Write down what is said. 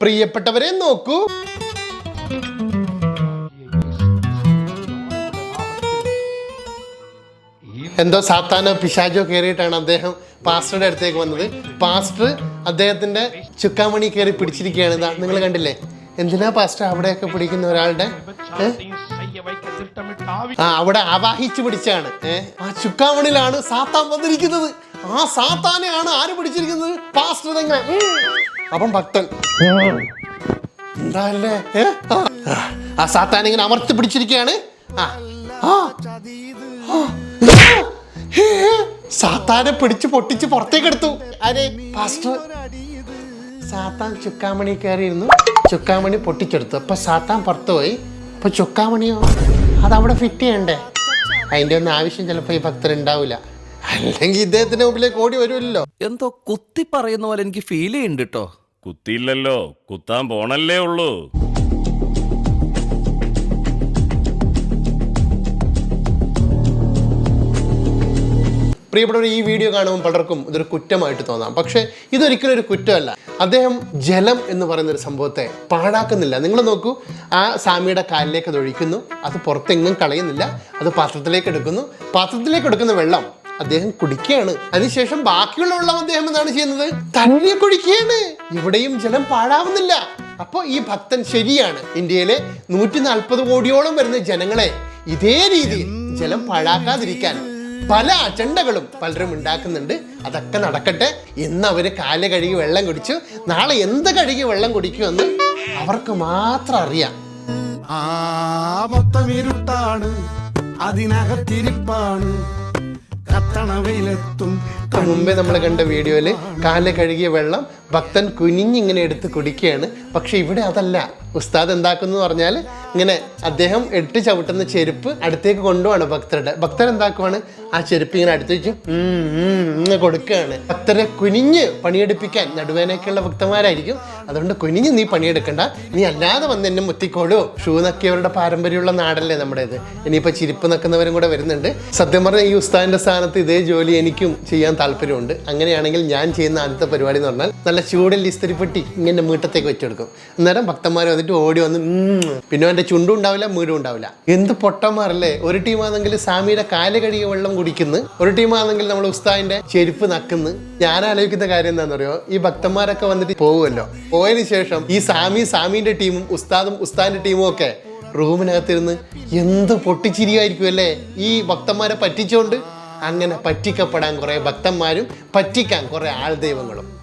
പ്രിയപ്പെട്ടവരെ നോക്കൂ. എന്തോ സാത്താനോ പിശാജോ കയറിയിട്ടാണ് അദ്ദേഹം പാസ്റ്ററുടെ അടുത്തേക്ക് വന്നത്. പാസ്റ്റർ അദ്ദേഹത്തിന്റെ ചുക്കാമണി കയറി പിടിച്ചിരിക്കുകയാണ്. ഇതാ നിങ്ങൾ കണ്ടില്ലേ? എന്തിനാ പാസ്റ്റർ അവിടെയൊക്കെ പിടിക്കുന്ന ഒരാളുടെ ആ അവിടെ ആവാഹിച്ചു പിടിച്ചാണ്. ഏഹ് ആ ചുക്കാമണിലാണ് സാത്താൻ വന്നിരിക്കുന്നത്. ആ സാത്താനെയാണ് ആര് പിടിച്ചിരിക്കുന്നത്? പാസ്റ്റർ തന്നെ അപ്പം ഭക്തൻ. എന്താല്ലേ ആ, സാത്താൻ ഇങ്ങനെ അമർത്തി പിടിച്ചിരിക്കുകയാണ്. സാത്താനെ പിടിച്ച് പൊട്ടിച്ച് പുറത്തേക്ക് എടുത്തു. ആരെ? പാസ്റ്റർ. സാത്താൻ ചുക്കാമണി കയറിയിരുന്നു. ചുക്കാമണി പൊട്ടിച്ചെടുത്തു. അപ്പൊ സാത്താൻ പുറത്തു പോയി. അപ്പൊ ചുക്കാമണിയോ? അതവിടെ ഫിറ്റ് ചെയ്യണ്ടേ? അതിന്റെ ഒന്നും ആവശ്യം ചിലപ്പോ ഈ ഭക്തർ ഉണ്ടാവില്ല. അല്ലെങ്കിൽ ഇദ്ദേഹത്തിന്റെ മുമ്പിലേക്ക് ഓടി വരുമല്ലോ. എന്തോ കുത്തി പറയുന്ന പോലെ എനിക്ക് ഫീൽ ചെയ്യുന്നുണ്ട് കേട്ടോ കുത്തിയില്ലല്ലോ കുത്താൻ പോണല്ലേ ഉള്ളൂ. പ്രിയപ്പെട്ടവർ ഈ വീഡിയോ കാണുമ്പോൾ പലർക്കും ഇതൊരു കുറ്റമായിട്ട് തോന്നാം. പക്ഷേ ഇതൊരിക്കലും ഒരു കുറ്റമല്ല. അദ്ദേഹം ജലം എന്ന് പറയുന്ന ഒരു സംഭവത്തെ പാഴാക്കുന്നില്ല. നിങ്ങൾ നോക്കൂ ആ സാമിയുടെ കാലിലേക്ക് അത് ഒഴിക്കുന്നു. അത് പുറത്തെങ്ങും കളയുന്നില്ല. അത് പാത്രത്തിലേക്ക് എടുക്കുന്നു. പാത്രത്തിലേക്ക് എടുക്കുന്ന വെള്ളം അദ്ദേഹം കുടിക്കുകയാണ്. അതിനുശേഷം ബാക്കിയുള്ള വെള്ളം അദ്ദേഹം എന്താണ് ചെയ്യുന്നത്? തന്നെ കുടിക്കുകയാണ്. ഇവിടെയും ജലം പാഴാവുന്നില്ല. അപ്പോൾ ഈ ഭക്തൻ ശരിയാണ്. ഇന്ത്യയിലെ നൂറ്റി നാൽപ്പത് കോടിയോളം വരുന്ന ജനങ്ങളെ ഇതേ രീതിയിൽ ജലം പാഴാക്കാതിരിക്കാൻ പല അജണ്ടകളും പലരും ഉണ്ടാക്കുന്നുണ്ട്. അതൊക്കെ നടക്കട്ടെ. ഇന്ന് അവർ കാൽ കഴുകി വെള്ളം കുടിച്ചു. നാളെ എന്ത് കഴുകി വെള്ളം കുടിക്കുമെന്ന് അവർക്ക് മാത്രം അറിയാം. ആ മൊത്തം ഇരുട്ടാണ്. അതിനകത്തിരിപ്പാണ്. കത്തണ വെയിലെത്തും മുമ്പേ നമ്മൾ കണ്ട വീഡിയോയിൽ കാല കഴുകിയ വെള്ളം ഭക്തൻ കുനിഞ്ഞിങ്ങനെ എടുത്ത് കുടിക്കുകയാണ്. പക്ഷെ ഇവിടെ അതല്ല. ഉസ്താദ് എന്താക്കുന്നു പറഞ്ഞാൽ ഇങ്ങനെ അദ്ദേഹം എട്ട് ചവിട്ടുന്ന ചെരുപ്പ് അടുത്തേക്ക് കൊണ്ടുപോവാണ് ഭക്തരുടെ. ഭക്തർ എന്താക്കുവാണ്? ആ ചെരുപ്പ് ഇങ്ങനെ അടുത്ത് വെച്ച് ഇങ്ങനെ കൊടുക്കുകയാണ്. അത്ര കുനിഞ്ഞ് പണിയെടുപ്പിക്കാൻ നടുവേനൊക്കെയുള്ള ഭക്തന്മാരായിരിക്കും. അതുകൊണ്ട് കുനിഞ്ഞ് നീ പണിയെടുക്കണ്ട. നീ അല്ലാതെ വന്ന് എന്നെ മുത്തിക്കോളൂ. ഷൂ നക്കിയവരുടെ പാരമ്പര്യമുള്ള നാടല്ലേ നമ്മുടേത്. ഇനിയിപ്പോൾ ചിരിപ്പ് നക്കുന്നവരും കൂടെ വരുന്നുണ്ട്. സത്യം പറഞ്ഞാൽ ഈ ഉസ്താദിന്റെ സ്ഥാനത്ത് ഇതേ ജോലി എനിക്കും ചെയ്യാൻ താല്പര്യമുണ്ട്. അങ്ങനെയാണെങ്കിൽ ഞാൻ ചെയ്യുന്ന ആദ്യത്തെ പരിപാടി എന്ന് പറഞ്ഞാൽ നല്ല ചൂടിൽ ഇസ്തിരിപ്പെട്ടി ഇങ്ങനെ മീട്ടത്തേക്ക് വെച്ചെടുക്കും അന്നേരം ഭക്തന്മാർ വന്നിട്ട് ഓടി വന്ന്. പിന്നെ അവന്റെ ചുണ്ടും ഉണ്ടാവില്ല മീടും ഉണ്ടാവില്ല. എന്ത് പൊട്ടന്മാരല്ലേ? ഒരു ടീമാണെങ്കിൽ സാമിയുടെ കാല കഴുകിയ വെള്ളം കുടിക്കുന്നു. ഒരു ടീമാണെങ്കിൽ നമ്മൾ ഉസ്താദിന്റെ ചെരുപ്പ് നക്കുന്നു. ഞാൻ ആലോചിക്കുന്ന കാര്യം എന്താണെന്നറിയോ? ഈ ഭക്തന്മാരൊക്കെ വന്നിട്ട് പോകുമല്ലോ പോയതിന് ശേഷം ഈ സാമി സാമിന്റെ ടീമും ഉസ്താദും ഉസ്താദിന്റെ ടീമും ഒക്കെ റൂമിനകത്തിരുന്ന് എന്ത് പൊട്ടിച്ചിരിയായിരിക്കും അല്ലേ? ഈ ഭക്തന്മാരെ പറ്റിച്ചുകൊണ്ട് അങ്ങനെ പറ്റിക്കപ്പെടാൻ കുറേ ഭക്തന്മാരും പറ്റിക്കാൻ കുറേ ആൾദൈവങ്ങളും.